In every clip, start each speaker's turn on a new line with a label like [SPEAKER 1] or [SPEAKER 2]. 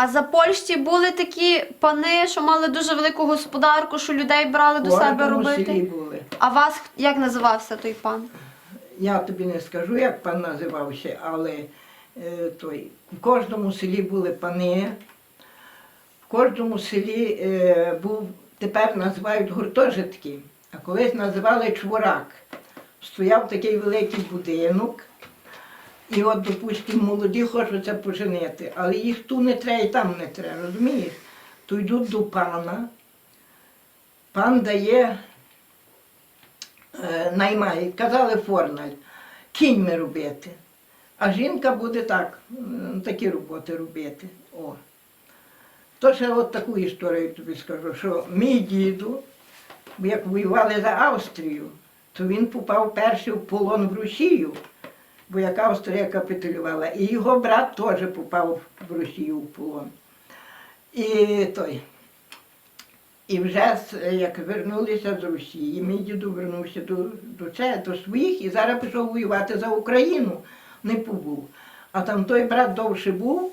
[SPEAKER 1] А за Польщі були такі пани, що мали дуже велику господарку, що людей брали до себе робити.
[SPEAKER 2] були.
[SPEAKER 1] А вас як називався той пан?
[SPEAKER 2] Я тобі не скажу, як пан називався, але е, той, в кожному селі були пани, в кожному селі е, був, тепер називають гуртожитки, а колись називали чворак. Стояв такий великий будинок, і от, допустимо, молоді хочуться поженити, але їх ту не треба і там не треба, розумієш? То йдуть до пана, пан дає е, наймає, казали форналь, кіньми робити. А жінка буде так, такі роботи робити. О. То ще от таку історію тобі скажу, що мій діду, як воювали за Австрію, то він попав перший в полон в Росію, бо як Австрія капітулювала. І його брат теж попав в Росію в полон. І той. І вже як вернулися з Росії, мій діду вернувся до, до, це, до своїх і зараз пішов воювати за Україну, не побув. А там той брат довше був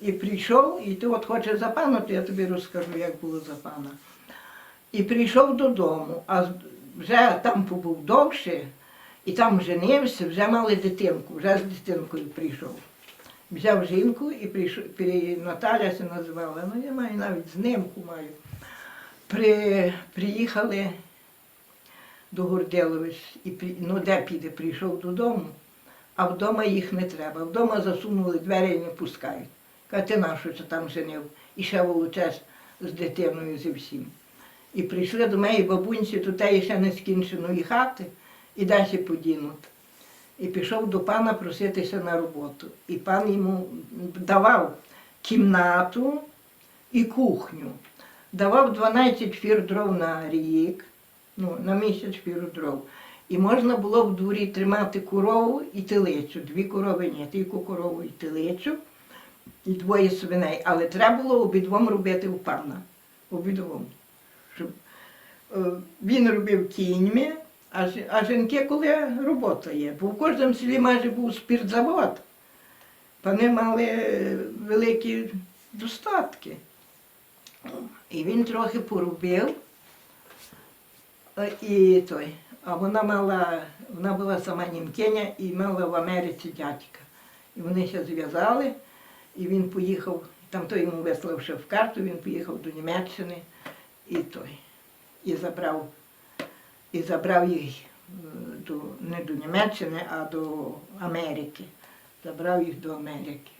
[SPEAKER 2] і прийшов, і ти от хочеш за пана, то я тобі розкажу, як було за пана. І прийшов додому, а вже там побув довше, і там женився, вже мали дитинку, вже з дитинкою прийшов. Взяв жінку і прийшов, Наталя се називала, ну я маю навіть знимку маю. При, приїхали до Горделович, і ну де піде, прийшов додому, а вдома їх не треба. Вдома засунули двері і не пускають. Каже, ти нащо це там женив? І ще волочеш з дитиною зі всім. І прийшли до моєї бабунці, тут теї ще не скінченої хати, і далі подінуть. І пішов до пана проситися на роботу. І пан йому давав кімнату і кухню. Давав 12 фір дров на рік, ну, на місяць фір дров. І можна було в дворі тримати корову і телицю. Дві корови ні, тільки корову і телицю, і двоє свиней. Але треба було обидвом робити у пана. Обидвом. Щоб, е, він робив кіньми, а, а жінки, коли робота є. Бо в кожному селі майже був спіртзавод. Пани мали е, великі достатки. І він трохи поробив. е, І той. А вона мала, вона була сама німкеня і мала в Америці дядька. І вони ще зв'язали, і він поїхав, там той йому вислав в карту, він поїхав до Німеччини і той. І забрав, і забрав їх е, до, не до Німеччини, а до Америки. Забрав їх до Америки.